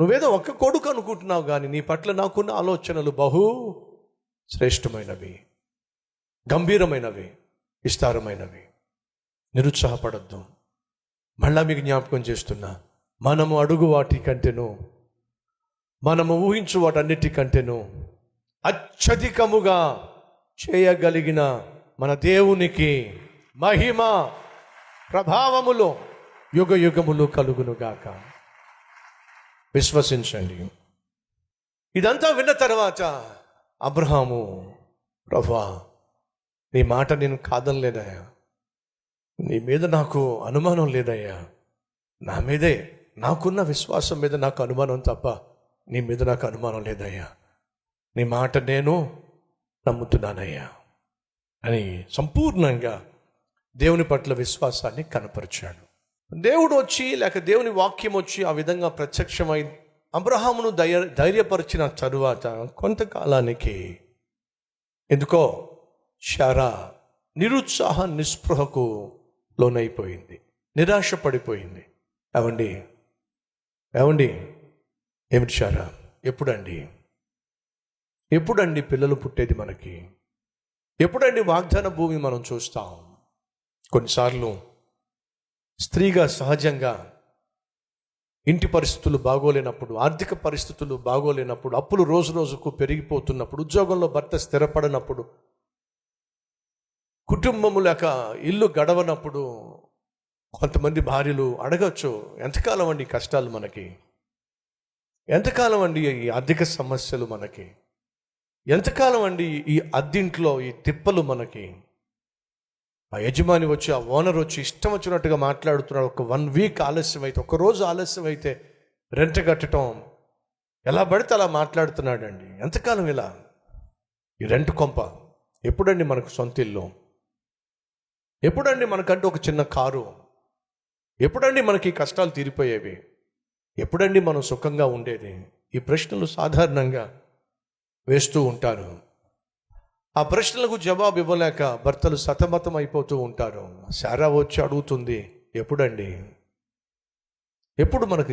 నువ్వేదో ఒక్క కొడుకు అనుకుంటున్నావు కానీ నీ పట్ల నాకున్న ఆలోచనలు బహు శ్రేష్టమైనవి గంభీరమైనవి విస్తారమైనవి. నిరుత్సాహపడద్దు. మళ్ళా మీకు జ్ఞాపకం చేస్తున్నా మనము అడుగు వాటి కంటేను మనము ఊహించు వాటన్నిటికంటేను అత్యధికముగా చేయగలిగిన మన దేవునికి మహిమ ప్రభావములో యుగ యుగములు కలుగునుగాక. విశ్వసించండి. ఇదంతా విన్న తర్వాత అబ్రహాము ప్రభా నీ మాట నేను కాదనలేదయ్యా నీ మీద నాకు అనుమానం లేదయ్యా. నా మీదే నాకున్న విశ్వాసం మీద నాకు అనుమానం తప్ప నీ మీద నాకు అనుమానం లేదయ్యా. నీ మాట నేను నమ్ముతున్నానయ్యా. అని సంపూర్ణంగా దేవుని పట్ల విశ్వాసాన్ని కనపరిచాడు. దేవుడు వచ్చి లేక దేవుని వాక్యం వచ్చి ఆ విధంగా ప్రత్యక్షమై అబ్రహామును ధైర్య ధైర్యపరిచిన తరువాత కొంతకాలానికి ఎందుకో షారా నిరుత్సాహ నిస్పృహకు లోనైపోయింది. నిరాశ పడిపోయింది ఏమండి? ఏమండి? ఏమిటి షారా ఎప్పుడండి? ఎప్పుడండి పిల్లలు పుట్టేది మనకి? ఎప్పుడండి వాగ్దాన భూమి మనం చూస్తాం? కొన్నిసార్లు స్త్రీగా సహజంగా ఇంటి పరిస్థితులు బాగోలేనప్పుడు ఆర్థిక పరిస్థితులు బాగోలేనప్పుడు అప్పులు రోజు రోజుకు పెరిగిపోతున్నప్పుడు ఉద్యోగంలో భర్త స్థిరపడినప్పుడు కుటుంబము లేక ఇల్లు గడవనప్పుడు కొంతమంది భార్యలు అడగచ్చు ఎంతకాలం అండి కష్టాలు మనకి? ఎంతకాలం అండి ఈ ఆర్థిక సమస్యలు మనకి? ఎంతకాలం అండి ఈ అద్దింట్లో ఈ తిప్పలు మనకి? ఆ యజమాని వచ్చి ఆ ఓనర్ వచ్చి ఇష్టం వచ్చినట్టుగా మాట్లాడుతున్నాడు. ఒక వన్ వీక్ ఆలస్యం అయితే ఒక రోజు ఆలస్యం అయితే రెంట్ కట్టడం ఎలా పడితే అలా మాట్లాడుతున్నాడండి. ఎంతకాలం ఇలా? ఈ రెంట్ కొంప ఎప్పుడండి మనకు సొంత ఇల్లు? ఎప్పుడండి మనకంటూ ఒక చిన్న కారు? ఎప్పుడండి మనకి కష్టాలు తీరిపోయేవి? ఎప్పుడండి మనం సుఖంగా ఉండేది? ఈ ప్రశ్నలు సాధారణంగా వేస్తూ ఉంటారు. ఆ ప్రశ్నలకు జవాబు ఇవ్వలేక భర్తలు సతమతం అయిపోతూ ఉంటారు. సారా వచ్చి అడుగుతుంది ఎప్పుడండి? ఎప్పుడు మనకు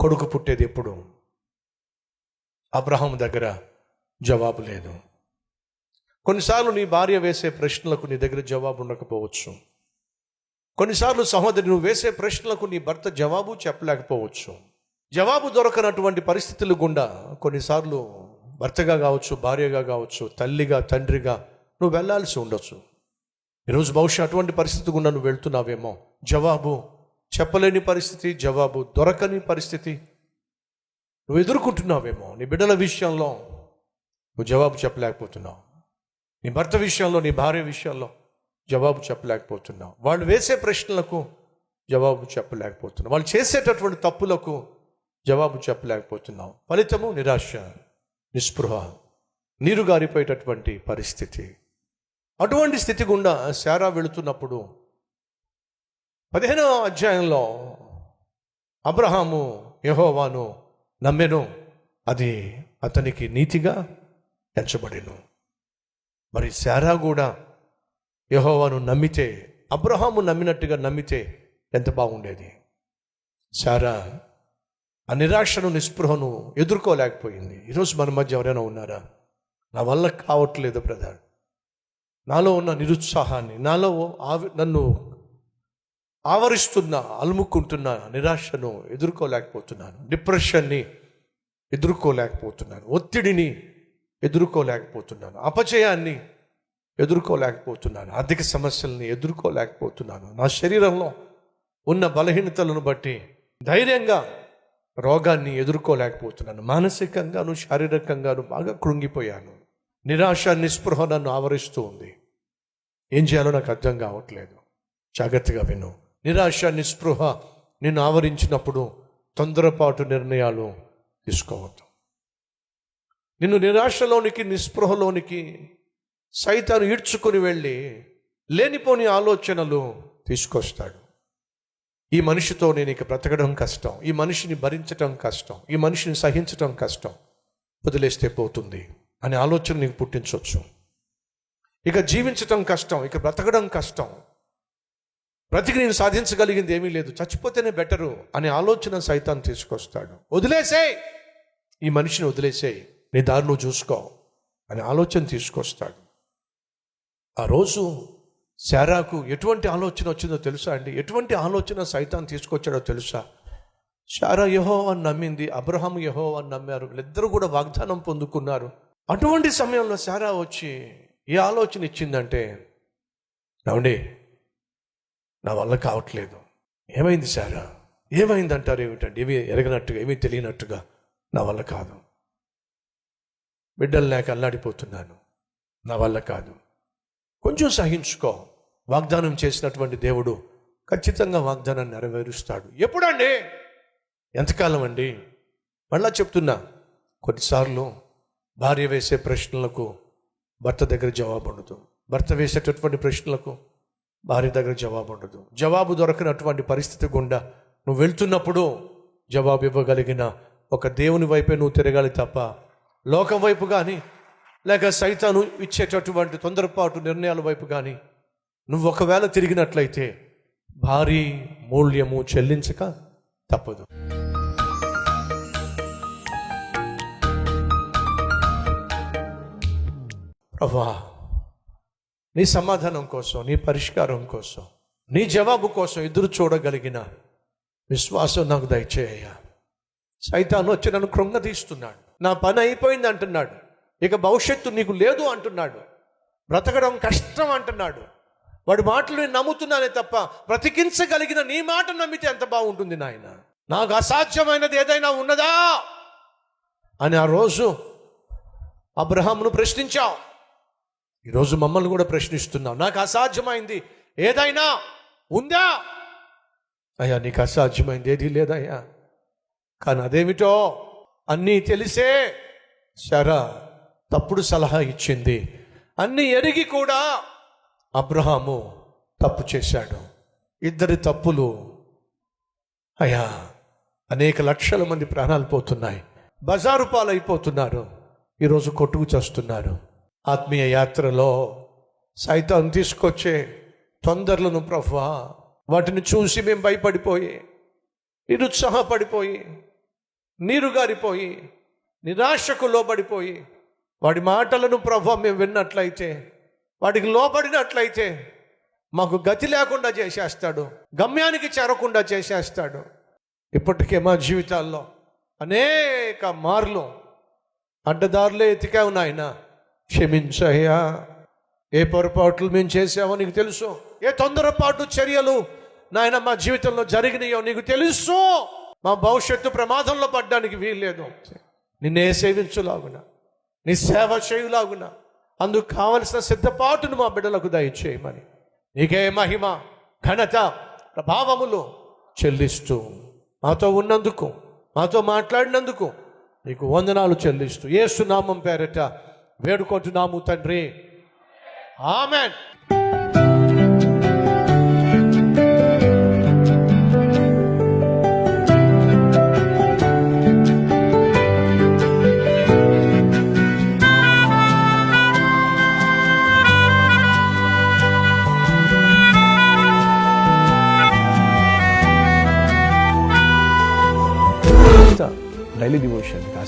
కొడుకు పుట్టేది ఎప్పుడు? అబ్రహం దగ్గర జవాబు లేదు. కొన్నిసార్లు నీ భార్య వేసే ప్రశ్నలకు నీ దగ్గర జవాబు ఉండకపోవచ్చు. కొన్నిసార్లు సహోదరి నువ్వు వేసే ప్రశ్నలకు నీ భర్త జవాబు చెప్పలేకపోవచ్చు. జవాబు దొరకనటువంటి పరిస్థితులు గుండా కొన్నిసార్లు భర్తగా కావచ్చు భార్యగా కావచ్చు తల్లిగా తండ్రిగా నువ్వు వెళ్ళాల్సి ఉండొచ్చు. ఈరోజు బహుశా అటువంటి పరిస్థితి గుండా నువ్వు వెళ్తున్నావేమో. జవాబు చెప్పలేని పరిస్థితి జవాబు దొరకని పరిస్థితి. నువ్వు ఎదుర్కొంటున్నావేమో నీ బిడ్డల విషయంలో. నువ్వు జవాబు చెప్పలేకపోతున్నావు. నీ భర్త విషయంలో నీ భార్య విషయంలో జవాబు చెప్పలేకపోతున్నావు. వాళ్ళు వేసే ప్రశ్నలకు జవాబు చెప్పలేకపోతున్నావు. వాళ్ళు చేసేటటువంటి తప్పులకు జవాబు చెప్పలేకపోతున్నావు. ఫలితము నిరాశ. నిస్పృహ నీరు గారిపోయేటటువంటి పరిస్థితి. అటువంటి స్థితి గుండా శారా వెళుతున్నప్పుడు పదిహేనవ అధ్యాయంలో అబ్రహాము యహోవాను నమ్మెను. అది అతనికి నీతిగా ఎంచబడిను. మరి శారా కూడా యహోవాను నమ్మితే అబ్రహాము నమ్మినట్టుగా నమ్మితే ఎంత బాగుండేది? శారా ఆ నిరాశను నిస్పృహను ఎదుర్కోలేకపోయింది. ఈరోజు మన మధ్య ఎవరైనా ఉన్నారా? నా వల్ల కావట్లేదు బ్రదర్. నాలో ఉన్న నిరుత్సాహాన్ని నాలో ఆవి నన్ను ఆవరిస్తున్న అలుముకుంటున్న నిరాశను ఎదుర్కోలేకపోతున్నాను. డిప్రెషన్ని ఎదుర్కోలేకపోతున్నాను. ఒత్తిడిని ఎదుర్కోలేకపోతున్నాను. అపజయాన్ని ఎదుర్కోలేకపోతున్నాను. ఆర్థిక సమస్యల్ని ఎదుర్కోలేకపోతున్నాను. నా శరీరంలో ఉన్న బలహీనతలను బట్టి ధైర్యంగా రోగాన్ని ఎదుర్కోలేకపోతున్నాను. మానసికంగాను శారీరకంగాను బాగా కృంగిపోయాను. నిరాశ నిస్పృహ నన్ను ఆవరిస్తూ ఉంది. ఏం చేయాలో నాకు అర్థం కావట్లేదు. జాగ్రత్తగా విను. నిరాశ నిస్పృహ నిన్ను ఆవరించినప్పుడు తొందరపాటు నిర్ణయాలు తీసుకోవద్దు. నిన్ను నిరాశలోనికి నిస్పృహలోనికి సైతాను ఈడ్చుకొని వెళ్ళి లేనిపోని ఆలోచనలు తీసుకొస్తాడు. ఈ మనిషితో నేను ఇక బ్రతకడం కష్టం. ఈ మనిషిని భరించడం కష్టం. ఈ మనిషిని సహించడం కష్టం. వదిలేస్తే పోతుంది అనే ఆలోచన నీకు పుట్టించవచ్చు ఇక జీవించటం కష్టం ఇక బ్రతకడం కష్టం. బ్రతికి నేను సాధించగలిగింది ఏమీ లేదు. చచ్చిపోతేనే బెటరు అనే ఆలోచన సైతాన్ని తీసుకొస్తాడు. వదిలేసేయ్! ఈ మనిషిని వదిలేసేయ్. నీ దారిలో చూసుకో అనే ఆలోచన తీసుకొస్తాడు. ఆ రోజు శారాకు ఎటువంటి ఆలోచన వచ్చిందో తెలుసా అండి? ఎటువంటి ఆలోచన సైతాన్ తీసుకొచ్చాడో తెలుసా? శారా యహో అని నమ్మింది అబ్రహం యహో అని నమ్మారు వీళ్ళిద్దరూ కూడా వాగ్దానం పొందుకున్నారు. అటువంటి సమయంలో శారా వచ్చి ఏ ఆలోచన ఇచ్చిందంటే నవ్వండి నా వల్ల కావట్లేదు. ఏమైంది శారా? ఏమైంది అంటారు ఏమిటండి? ఏమీ ఎరగనట్టుగా ఏమీ తెలియనట్టుగా నా వల్ల కాదు. బిడ్డలు లేక అల్లాడిపోతున్నాను. నా వల్ల కాదు. కొంచెం సహించుకో. వాగ్దానం చేసినటువంటి దేవుడు ఖచ్చితంగా వాగ్దానాన్ని నెరవేరుస్తాడు. ఎప్పుడండి? ఎంతకాలం అండి? మళ్ళా చెప్తున్నా కొన్నిసార్లు భార్య వేసే ప్రశ్నలకు భర్త దగ్గర జవాబు ఉండదు. భర్త వేసేటటువంటి ప్రశ్నలకు భార్య దగ్గర జవాబు ఉండదు. జవాబు దొరకనటువంటి పరిస్థితి గుండా నువ్వు వెళ్తున్నప్పుడు జవాబు ఇవ్వగలిగిన ఒక దేవుని వైపే నువ్వు తిరగాలి తప్ప లోకం వైపు కానీ లేక సైతాను ఇచ్చేటటువంటి తొందరపాటు నిర్ణయాల వైపు కానీ నువ్వు ఒకవేళ తిరిగినట్లయితే భారీ మూల్యము చెల్లించక తప్పదు. ప్రభా నీ సమాధానం కోసం నీ పరిష్కారం కోసం నీ జవాబు కోసం ఎదురు చూడగలిగిన విశ్వాసం నాకు దయచేయ సైతాను వచ్చి నన్ను కృంగతీస్తున్నాడు నా పని అయిపోయింది అంటున్నాడు. ఇక భవిష్యత్తు నీకు లేదు అంటున్నాడు. బ్రతకడం కష్టం అంటున్నాడు. వాడి మాటలు నేను నమ్ముతున్నానే తప్ప బ్రతికించగలిగిన నీ మాట నమ్మితే ఎంత బాగుంటుంది నాయన? నాకు అసాధ్యమైనది ఏదైనా ఉన్నదా? అని ఆ రోజు అబ్రహామును ప్రశ్నించావు. ఈరోజు మమ్మల్ని కూడా ప్రశ్నిస్తున్నావు. నాకు అసాధ్యమైంది ఏదైనా ఉందా? అయ్యా నీకు అసాధ్యమైంది ఏది లేదయ్యా. కానీ అదేమిటో అన్నీ తెలిసే శరా తప్పుడు సలహా ఇచ్చింది. అన్ని ఎరిగి కూడా అబ్రహాము తప్పు చేశాడు. ఇద్దరి తప్పులు అయ్యా అనేక లక్షల మంది ప్రాణాలు పోతున్నాయి. బజారు పాలైపోతున్నారు. ఈరోజు కొట్టుకు చేస్తున్నారు. ఆత్మీయ యాత్రలో సైతం తీసుకొచ్చే తొందరలను ప్రభా వాటిని చూసి మేము భయపడిపోయి నిరుత్సాహపడిపోయి నీరు గారిపోయి నిరాశకు లోబడిపోయి వాడి మాటలను ప్రభు మేము విన్నట్లయితే వాడికి లోబడినట్లయితే మాకు గతి లేకుండా చేసేస్తాడు గమ్యానికి చేరకుండా చేసేస్తాడు. ఇప్పటికే మా జీవితాల్లో అనేక మార్లు అడ్డదారులే ఎతికావు నాయన. క్షమించయ్యా. ఏ పొరపాట్లు మేము చేసావో నీకు తెలుసు. ఏ తొందరపాటు చర్యలు నాయన మా జీవితంలో జరిగినాయో నీకు తెలుసు. మా భవిష్యత్తు ప్రమాదంలో పడ్డానికి వీల్లేదు. నిన్నే సేవించులాగునా. నీ సేవ చేయులాగున. అందుకు కావలసిన సిద్ధపాటును మా బిడ్డలకు దయచేయమని. నీకే మహిమ ఘనత ప్రభావములు చెల్లిస్తూ మాతో ఉన్నందుకు మాతో మాట్లాడినందుకు నీకు వందనాలు చెల్లిస్తూ ఏసునామం పేరట వేడుకుంటున్నాము తండ్రి. ఆమెన్.